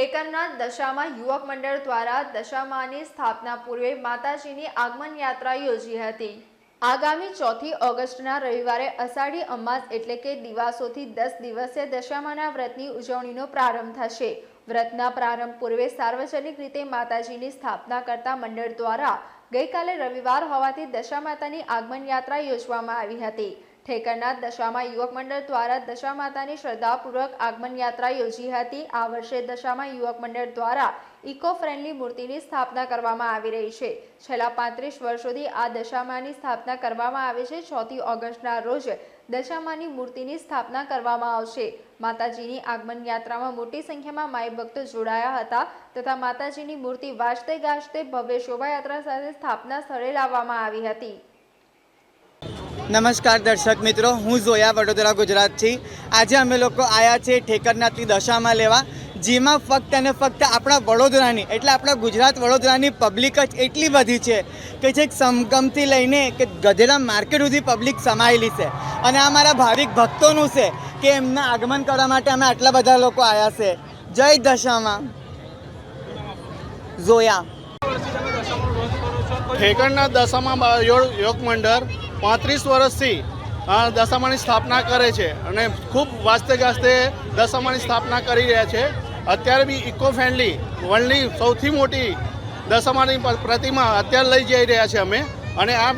ઠેકરના દશામાં યુવક મંડળ દ્વારા દશામાની સ્થાપના પૂર્વે માતાજીની આગમન યાત્રા યોજી હતી. આગામી ચોથી ઓગસ્ટના રવિવારે અષાઢી અમાસ એટલે કે દિવાસોથી દસ દિવસે દશામાના વ્રતની ઉજવણીનો પ્રારંભ થશે. વ્રતના પ્રારંભ પૂર્વે સાર્વજનિક રીતે માતાજીની સ્થાપના કરતા મંડળ દ્વારા ગઈકાલે રવિવાર હોવાથી દશા માતાની આગમન યાત્રા યોજવામાં આવી હતી. ઠેકરના દશામાં યુવક મંડળ દ્વારા દશા માતાની શ્રદ્ધાપૂર્વક આગમન યાત્રા યોજી હતી. આ વર્ષે દશામાં યુવક મંડળ દ્વારા ઇકો ફ્રેન્ડલી મૂર્તિની સ્થાપના કરવામાં આવી રહી છે. છેલ્લા પાંત્રીસ વર્ષોથી આ દશામાની સ્થાપના કરવામાં આવે છે. ચોથી ઓગસ્ટના રોજ દશામાની મૂર્તિની સ્થાપના કરવામાં આવશે. માતાજીની આગમન યાત્રામાં મોટી સંખ્યામાં માય ભક્તો જોડાયા હતા તથા માતાજીની મૂર્તિ વાજતે ગાજતે ભવ્ય શોભાયાત્રા સાથે સ્થાપના સ્થળે લાવવામાં આવી હતી. નમસ્કાર દર્શક મિત્રો, હું જોયા વડોદરા ગુજરાતથી. આજે અમે લોકો આવ્યા છે ઠેકરનાથની દશામાં લેવા, જેમાં ફક્ત અને ફક્ત આપણા વડોદરાની, એટલે આપણા ગુજરાત વડોદરાની પબ્લિક જ એટલી બધી છે કે છેક સમગમથી લઈને કે ગધેડા માર્કેટ સુધી પબ્લિક સમાયેલી છે. અને આ મારા ભાવિક ભક્તોનું છે કે એમના આગમન કરવા માટે અમે આટલા બધા લોકો આવ્યા છે. જય દશામાં. જોયા. ઠેકરના દશામાં યોગ મંડળ પાંત્રીસ વર્ષથી આ દશામાની સ્થાપના કરે છે અને ખૂબ વાસ્તે ગાસ્તે દશામાની સ્થાપના કરી રહ્યા છે. અત્યારે બી ઇકો ફ્રેન્ડલી વર્લ્ડની સૌથી મોટી દશામાની પ્રતિમા અત્યારે લઈ જઈ રહ્યા છે અમે. અને આ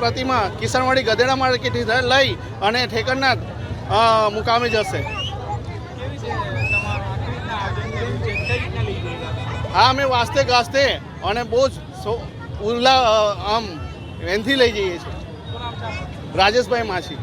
પ્રતિમા કિશનવાડી ગધેડા માર્કેટથી લઈ અને ઠેકરનાથ મુકામે જશે. હા, અમે વાસ્તે ગાસ્તે અને બહુ જ ઉલ્લા આમ, એનથી લઈ જઈએ છીએ. રાજેશભાઈ માછી